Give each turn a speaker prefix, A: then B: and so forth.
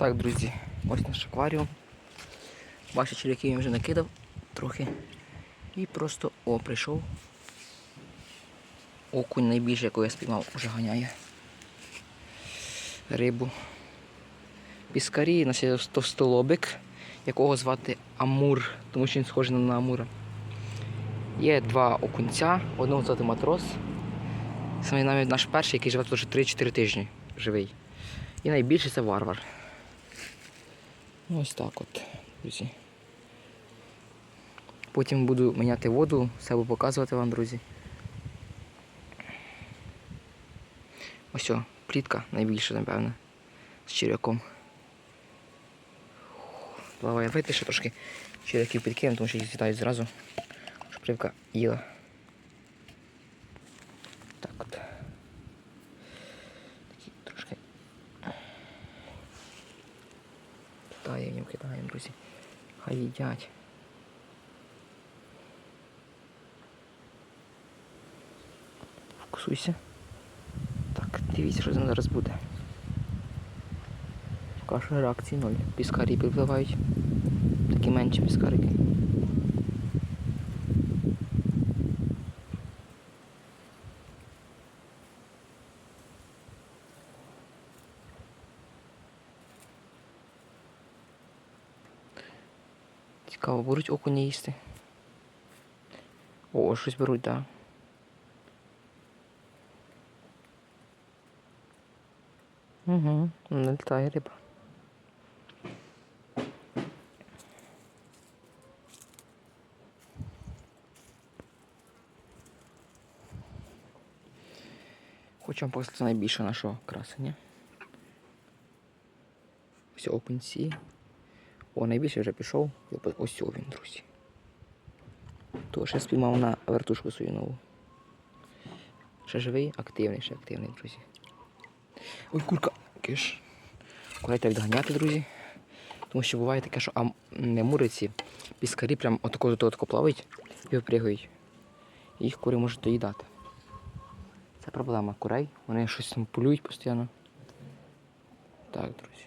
A: Так, друзі, ось наш акваріум. Бачите, черв'яки я вже накидав трохи. І просто о, прийшов. Окунь найбільше, якого я спіймав, вже ганяє. Рибу. Піскарі, у нас є товстолобик, якого звати Амур, тому що він схожий на Амура. Є два окунця, одного звати матрос. Саме навіть наш перший, який живе тут вже 3-4 тижні живий. І найбільший це варвар. Ось так от, друзі. Потім буду міняти воду, все буду показувати вам, друзі. Ось о, плітка найбільша, напевно, з черв'яком. Плаває вийти ще трошки черв'яків підкинемо, тому що їх з'їдають зразу, щоб рибка їла. Так от. Такі трошки. Кидаємо, кидаємо, друзі. Хай їдять. Фокусуйся. Так, дивіться, що там зараз буде. Каша реакції ноль. Піскарі підпливають. Такі менші піскарики. Цікаво, будуть окуні їсти. О, щось беруть, так. Да. Угу, не літає риба. Хочу вам показати найбільше нашого красення. Ось опенсі. О, найбільше вже пішов. Ось він, друзі. То ще спіймав на вертушку свою нову. Ще живий, активний, ще активний, друзі. Ой, курка, киш. Курей треба відганяти, друзі. Тому що буває таке, що ам... не муриці, піскарі прям отако до того плавають і випрягають. Їх кури можуть доїдати. Це проблема курей. Вони щось там полюють постійно. Так, друзі.